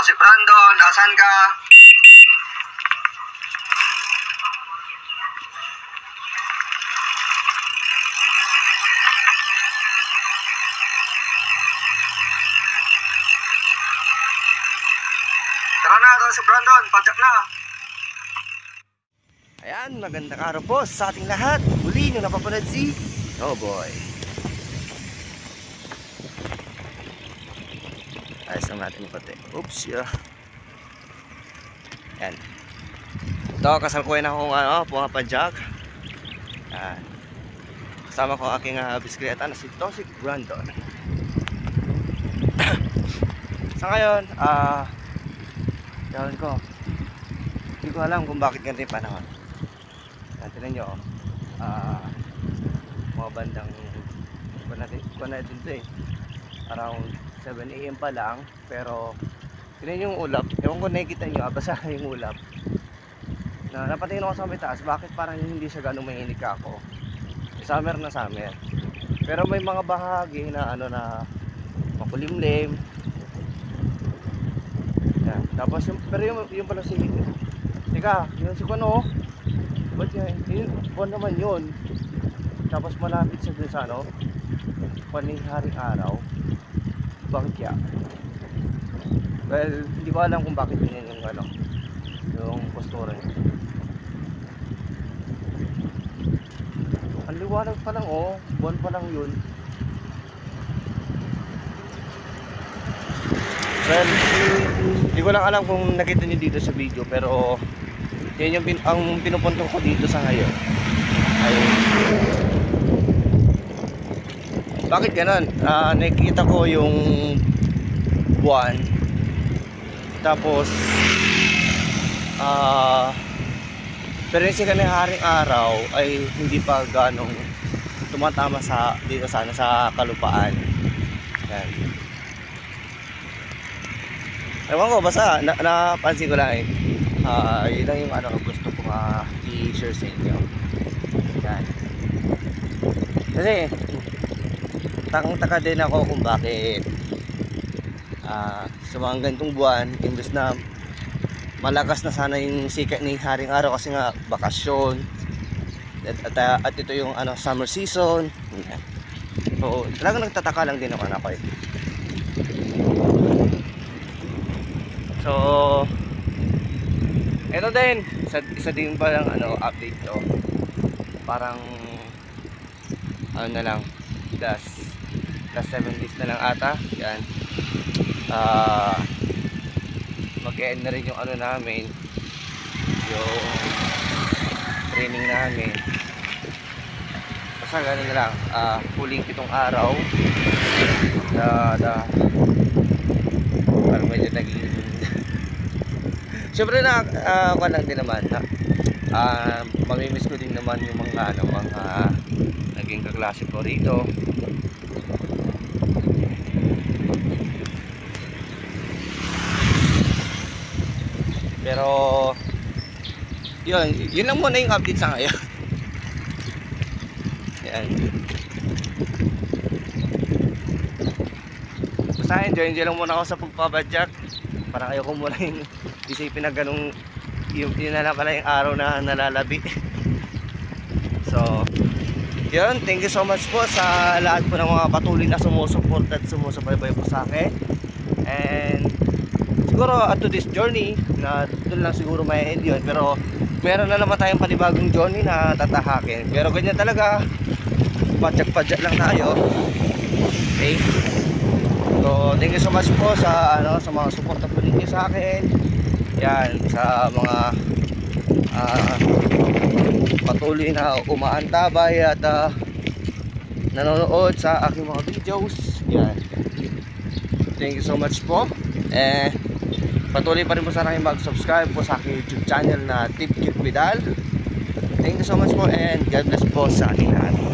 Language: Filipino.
Ako si Brandon, asan ka? Tara na, ako si Brandon, padyak na. Ayan, magandang araw po sa ating lahat. Muli nyo napapanood si Oh Lang natin yung pati. Oops, yeah. Ayan. Ito, kasalkuhin akong ano, pumapadyak. Ayan. Kasama ko ang aking uh, bisikleta na si Tosik Brandon. sa ngayon, ah, uh, ko. Hindi ko alam kung bakit ganito yung panahon. Yan, tinan nyo, ah, mga bandang, kuha natin, kuha natin ito eh, around 7 a.m. pa lang, pero, tinan yung ulap, ewan ko nakikita nyo, ah, basa yung ulap, na napatingin ako sa may taas, bakit parang hindi siya ganun mainit ako, summer na summer, pero may mga bahagi na ano na, makulimlim, yan, tapos yung, pero yung, yung pala si, teka, yung si Kuno, Ba't yan? Yun, buwan naman yun. Tapos malapit siya dun sa ano, paniharing araw. Bakit kaya? Well, hindi ko alam kung bakit yun yung ano, yung postura niya. Ang liwanag pa lang oh, buwan pa lang yun. Well, hindi ko lang alam kung nakita niyo dito sa video pero yan yung pin ang pinupunto ko dito sa ngayon. Ay Bakit ganun? Ah, nakikita ko yung buwan. Tapos ah pero yung sikat ng haring araw ay hindi pa ganong tumatama sa dito sana sa kalupaan. Yan. Ewan ko, basta na, napansin ko lang eh. Ah, yun lang yung ano gusto ko uh, i-share sa inyo. Yan. Kasi takang-taka din ako kung bakit ah sa mga ganitong buwan, imbes na malakas na sana yung sikat ni Haring Araw kasi nga bakasyon. At, at, at ito yung ano summer season. So, talagang nagtataka lang din naman ako eh. So, ito din, isa, isa din pa lang ano, update to. Parang ano na lang, last last 7 days na lang ata. Yan. Ah mag-end na rin yung ano namin. Yung training namin. Basta ganun na lang. Ah, huling pitong araw. Da, da. Parang medyo naging Siyempre na uh, lang din naman na uh, mamimiss ko din naman yung mga ano mga naging kaklase ko rito. Pero yun, yun lang muna yung update sa ngayon. Yan. Basta enjoy, enjoy lang muna ako sa pagpabadyak. Parang ayoko muna yung isipin na ganung yung yun pala yung araw na nalalabi so yun thank you so much po sa lahat po ng mga patuloy na sumusuporta at sumusubaybay po sa akin and siguro at to this journey na doon lang siguro may end yun. Pero meron na naman tayong panibagong journey na tatahakin. Pero ganyan talaga padyak-padyak lang tayo. Okay? So thank you so much po sa ano sa mga suporta po ninyo sa akin. Yan sa mga uh, patuloy na umaantabay at uh, nanonood sa aking mga videos. Yan. Thank you so much po. Eh patuloy pa rin po sana kayong mag-subscribe po sa aking youtube channel na Tip Kit Vidal. Thank you so much po and God bless po sa ating lahat